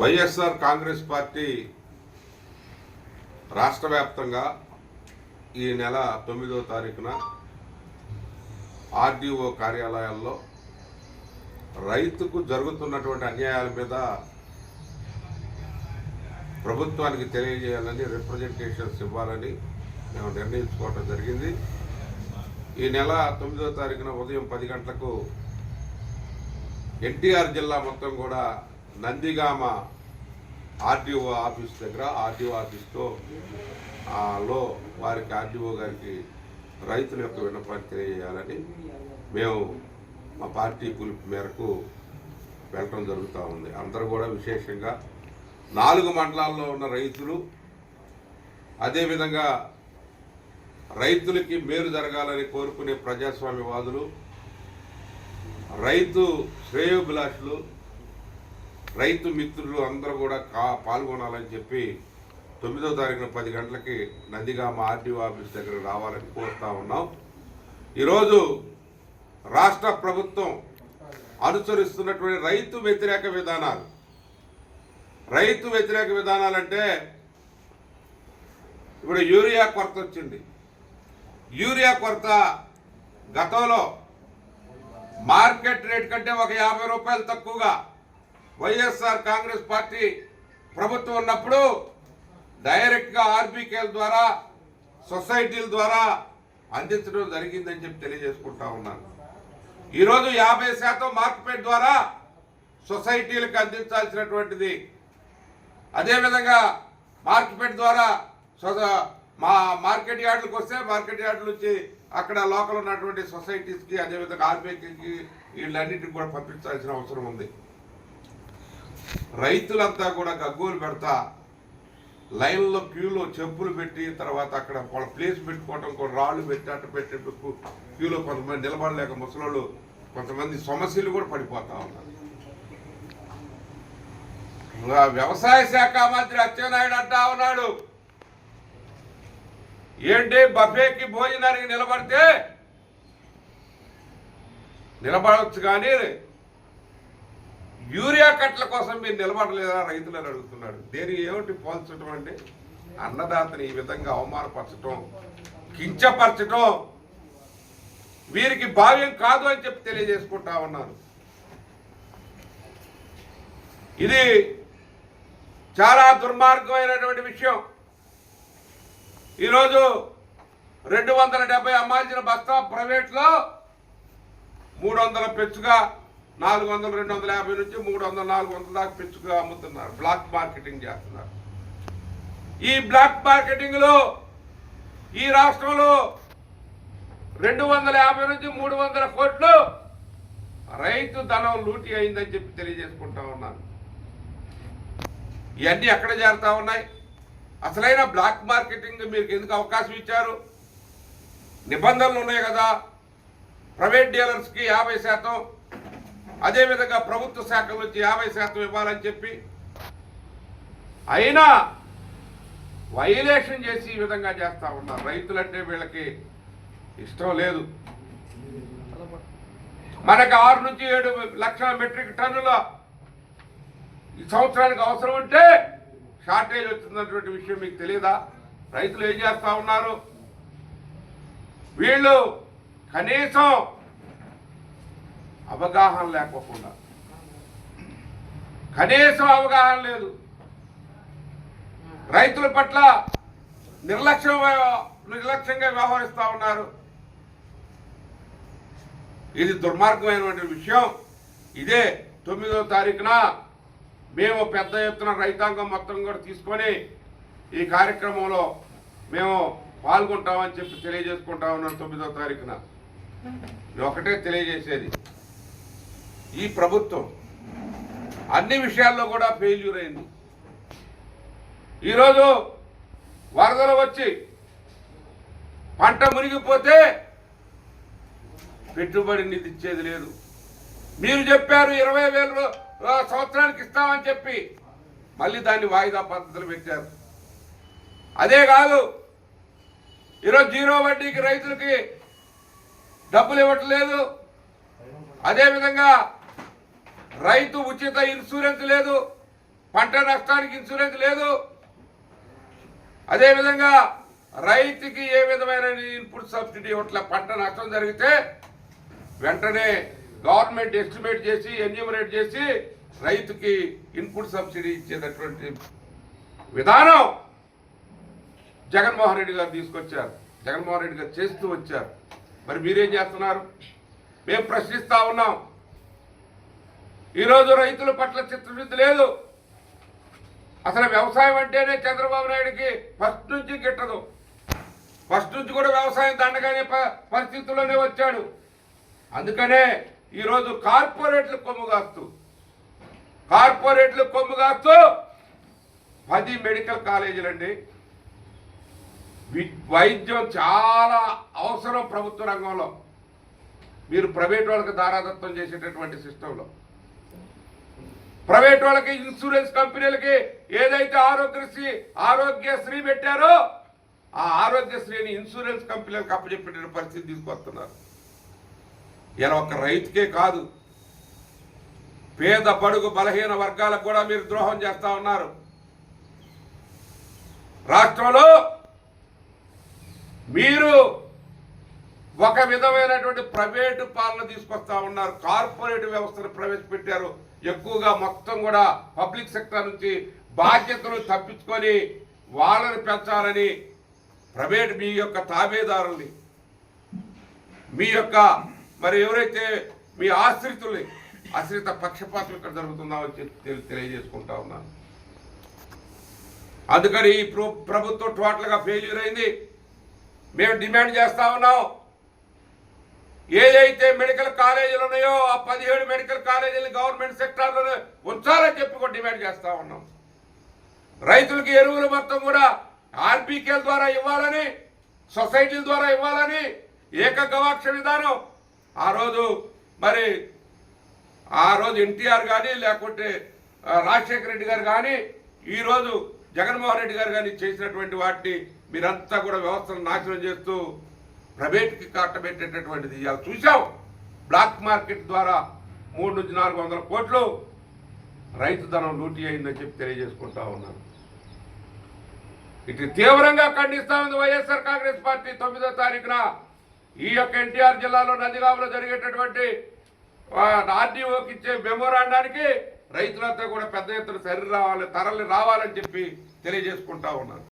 YSR Congress party రాష్ట్ర వ్యాప్తంగా ఈ నెల తొమ్మిదో తారీఖున ఆర్డీఓ కార్యాలయాల్లో రైతుకు జరుగుతున్నటువంటి అన్యాయాల మీద ప్రభుత్వానికి తెలియజేయాలని రిప్రజెంటేషన్స్ ఇవ్వాలని మేము నిర్ణయించుకోవటం జరిగింది. ఈ నెల తొమ్మిదో తారీఖున ఉదయం పది గంటలకు ఎన్టీఆర్ జిల్లా మొత్తం కూడా నందిగామ ఆర్డీఓ ఆఫీస్ దగ్గర ఆర్డీఓ ఆఫీస్తో లో వారికి ఆర్డీఓ గారికి రైతుల యొక్క విన్నపాన్ని తెలియజేయాలని మేము మా పార్టీ పిలుపు మేరకు వెళ్ళటం జరుగుతూ ఉంది. అందరూ కూడా విశేషంగా నాలుగు మండలాల్లో ఉన్న రైతులు అదేవిధంగా రైతులకి మేలు జరగాలని కోరుకునే ప్రజాస్వామ్యవాదులు రైతు శ్రేయోభిలాషులు రైతు మిత్రులు అందరూ కూడా కా పాల్గొనాలని చెప్పి తొమ్మిదో తారీఖున పది గంటలకి నందిగామ ఆర్డీఓ ఆఫీస్ దగ్గర రావాలని కోరుతా ఉన్నాం. ఈరోజు రాష్ట్ర ప్రభుత్వం అనుసరిస్తున్నటువంటి రైతు వ్యతిరేక విధానాలు. రైతు వ్యతిరేక విధానాలంటే ఇప్పుడు యూరియా కొరత వచ్చింది. యూరియా కొరత గతంలో మార్కెట్ రేట్ కంటే ఒక యాభై రూపాయలు తక్కువగా వైఎస్ఆర్ కాంగ్రెస్ పార్టీ ప్రభుత్వం ఉన్నప్పుడు డైరెక్ట్గా ఆర్బీకేల ద్వారా సొసైటీల ద్వారా అందించడం జరిగిందని చెప్పి తెలియజేసుకుంటా ఉన్నాను. ఈరోజు యాభై శాతం మార్కెట్ ద్వారా సొసైటీలకు అందించాల్సినటువంటిది. అదేవిధంగా మార్కెట్ ద్వారా మా మార్కెట్ యార్డులకు వస్తే మార్కెట్ యార్డు నుంచి అక్కడ లోకల్ ఉన్నటువంటి సొసైటీస్కి అదేవిధంగా ఆర్బీఐకి వీళ్ళన్నిటికి కూడా పంపించాల్సిన అవసరం ఉంది. రైతులంతా కూడా గగ్గోలు పెడతా లైన్లో క్యూలో చెప్పులు పెట్టి తర్వాత అక్కడ వాళ్ళ ప్లేస్ పెట్టుకోవటం కూడా రాళ్ళు పెట్టి అట్ట పెట్టి క్యూలో కొంతమంది నిలబడలేక ముసలోళ్ళు కొంతమంది సమస్యలు కూడా పడిపోతా ఉన్నారు. వ్యవసాయ శాఖ మంత్రి అచ్చెన్నాయుడు అంటా ఉన్నాడు ఏంటి బఫేకి భోజనానికి నిలబడితే నిలబడవచ్చు కానీ యూరియా కట్ల కోసం మీరు నిలబడలేదా రైతులని అడుగుతున్నాడు. దేని ఏమిటి పోల్చడం అంటే? అన్నదాతని ఈ విధంగా అవమానపరచటం కించపరచటం. వీరికి భావ్యం కాదు అని చెప్పి తెలియజేసుకుంటా ఉన్నాను ఇది చాలా దుర్మార్గమైనటువంటి విషయం. ఈరోజు రెండు వందల డెబ్బై అమ్మాల్సిన బస్తా ప్రైవేట్లో మూడు వందల పెచ్చుగా నాలుగు వందల రెండు వందల యాభై నుంచి మూడు వందల నాలుగు వందల దాకా పెచ్చుగా అమ్ముతున్నారు. బ్లాక్ మార్కెటింగ్ చేస్తున్నారు. ఈ బ్లాక్ మార్కెటింగ్లో ఈ రాష్ట్రంలో రెండు వందల యాభై నుంచి మూడు వందల కోట్లు రైతు ధనం లూటీ అయిందని చెప్పి తెలియజేసుకుంటా ఉన్నాను. ఇవన్నీ ఎక్కడ చేరుతా ఉన్నాయి? అసలైన బ్లాక్ మార్కెటింగ్ మీకు ఎందుకు అవకాశం ఇచ్చారు? నిబంధనలు ఉన్నాయి కదా. ప్రైవేట్ డీలర్స్కి యాభై శాతం అదేవిధంగా ప్రభుత్వ శాఖల నుంచి యాభై శాతం ఇవ్వాలని చెప్పి అయినా వైలేషన్ చేసి ఈ విధంగా చేస్తూ ఉన్నారు. రైతులంటే వీళ్ళకి ఇష్టం లేదు. మనకు ఆరు నుంచి ఏడు లక్షల మెట్రిక్ టన్నుల ఈ సంవత్సరానికి అవసరం ఉంటే షార్టేజ్ వచ్చిందన్నటువంటి విషయం మీకు తెలియదా రైతులు ఏం చేస్తూ ఉన్నారు? వీళ్ళు కనీసం అవగాహన లేకోకుండా కనీసం అవగాహన లేదు. రైతుల పట్ల నిర్లక్ష్యం నిర్లక్ష్యంగా వ్యవహరిస్తూ ఉన్నారు. ఇది దుర్మార్గమైనటువంటి విషయం. ఇదే తొమ్మిదో తారీఖున మేము పెద్ద ఎత్తున రైతాంగం మొత్తం కూడా తీసుకొని ఈ కార్యక్రమంలో మేము పాల్గొంటామని చెప్పి తెలియజేసుకుంటా ఉన్నాం తొమ్మిదో తారీఖున. ఇది ఒకటే తెలియజేసేది. ఈ ప్రభుత్వం అన్ని విషయాల్లో కూడా ఫెయిల్యూర్ అయింది. ఈరోజు వరదలు వచ్చి పంట మునిగిపోతే పెట్టుబడి నిధి ఇచ్చేది లేదు. మీరు చెప్పారు ఇరవై వేలు సంవత్సరానికి ఇస్తామని చెప్పి మళ్ళీ దాన్ని వాయిదా పద్ధతులు పెట్టారు. అదే కాదు ఈరోజు జీరో వడ్డీకి రైతులకి డబ్బులు ఇవ్వట్లేదు. అదేవిధంగా రైతు ఉచిత ఇన్సూరెన్స్ లేదు పంట నష్టానికి ఇన్సూరెన్స్ లేదు. అదేవిధంగా రైతుకి ఏ విధమైన ఇన్పుట్ సబ్సిడీ ఇవ్వట్లే పంట నష్టం జరిగితే వెంటనే గవర్నమెంట్ ఎస్టిమేట్ చేసి ఎన్యూమరేట్ చేసి రైతుకి ఇన్పుట్ సబ్సిడీ ఇచ్చేటటువంటి విధానం జగన్మోహన్ రెడ్డి గారు తీసుకొచ్చారు. జగన్మోహన్ రెడ్డి గారు చేస్తూ వచ్చారు. మరి మీరేం చేస్తున్నారు? మేము ప్రశ్నిస్తా ఉన్నాం. ఈరోజు రైతుల పట్ల చిత్తశుద్ధి లేదు. అసలు వ్యవసాయం అంటేనే చంద్రబాబు నాయుడికి ఫస్ట్ నుంచి గిట్టదు. ఫస్ట్ నుంచి కూడా వ్యవసాయం దండగానే ప- పరిస్థితుల్లోనే వచ్చాడు. అందుకనే ఈరోజు కార్పొరేట్లు కొమ్ము కాస్తూ కార్పొరేట్లు కొమ్ము కాస్తూ పది మెడికల్ కాలేజీలండి. అండి వైద్యం చాలా అవసరం ప్రభుత్వ రంగంలో. మీరు ప్రైవేట్ వాళ్ళకి దారాదత్వం చేసేటటువంటి సిస్టంలో. ప్రైవేట్ వాళ్ళకి ఇన్సూరెన్స్ కంపెనీలకి ఏదైతే ఆరోగ్యశ్రీ ఆరోగ్యశ్రీ పెట్టారో ఆ ఆరోగ్యశ్రీని ఇన్సూరెన్స్ కంపెనీలకు అప్పచెప్పిన పరిస్థితి తీసుకొస్తున్నారు. ఇలా ఒక రైతుకే కాదు పేద బడుగు బలహీన వర్గాలకు కూడా మీరు ద్రోహం చేస్తూ ఉన్నారు. రాష్ట్రంలో మీరు ఒక విధమైనటువంటి ప్రైవేటు పాలన తీసుకొస్తా ఉన్నారు. కార్పొరేట్ వ్యవస్థను ప్రవేశపెట్టారు. ఎక్కువగా మొత్తం కూడా పబ్లిక్ సెక్టర్ నుంచి బాధ్యతలు తప్పించుకొని వాళ్ళని పెంచాలని ప్రైవేట్ మీ యొక్క తాబేదారుల్ని మీ యొక్క మరి ఎవరైతే మీ ఆశ్రితుల్ని ఆశ్రిత పక్షపాతం ఇక్కడ జరుగుతుందామని చెప్పి తెలి- తెలియజేసుకుంటా ఉన్నాను. అందుకని ఈ ప్రభుత్వం టోటల్గా ఫెయిల్యూర్ అయింది. మేము డిమాండ్ చేస్తా ఉన్నాం. ఏదైతే మెడికల్ కాలేజీలు ఉన్నాయో ఆ పదిహేడు మెడికల్ కాలేజీలు గవర్నమెంట్ సెక్టార్లో ఉంచాలని చెప్పి కూడా డిమాండ్ చేస్తా ఉన్నాం. రైతులకి ఎరువులు మొత్తం కూడా ఆర్బీకేల ద్వారా ఇవ్వాలని సొసైటీల ద్వారా ఇవ్వాలని ఏకగవాక్ష విధానం. ఆ రోజు మరి ఆ రోజు ఎన్టీఆర్ కానీ లేకుంటే రాజశేఖర రెడ్డి గారు కానీ ఈరోజు జగన్మోహన్ రెడ్డి గారు కానీ చేసినటువంటి వాటిని మీరంతా కూడా వ్యవస్థను నాశనం చేస్తూ ప్రైవేట్కి కట్టబెట్టేటటువంటిది ఇవాళ చూసావు బ్లాక్ మార్కెట్ ద్వారా మూడు నుంచి నాలుగు వందల కోట్లు రైతు ధనం లూటీ అయిందని చెప్పి తెలియజేసుకుంటా ఉన్నాను. ఇటు తీవ్రంగా ఖండిస్తా ఉంది వైఎస్ఆర్ కాంగ్రెస్ పార్టీ తొమ్మిదో తారీఖున. ఈ యొక్క ఎన్టీఆర్ జిల్లాలో నందిగామలో జరిగేటటువంటి ఆర్డీఓకి ఇచ్చే మెమోరాండానికి రైతులంతా కూడా పెద్ద ఎత్తున సరి రావాలి తరలి రావాలని చెప్పి తెలియజేసుకుంటా ఉన్నారు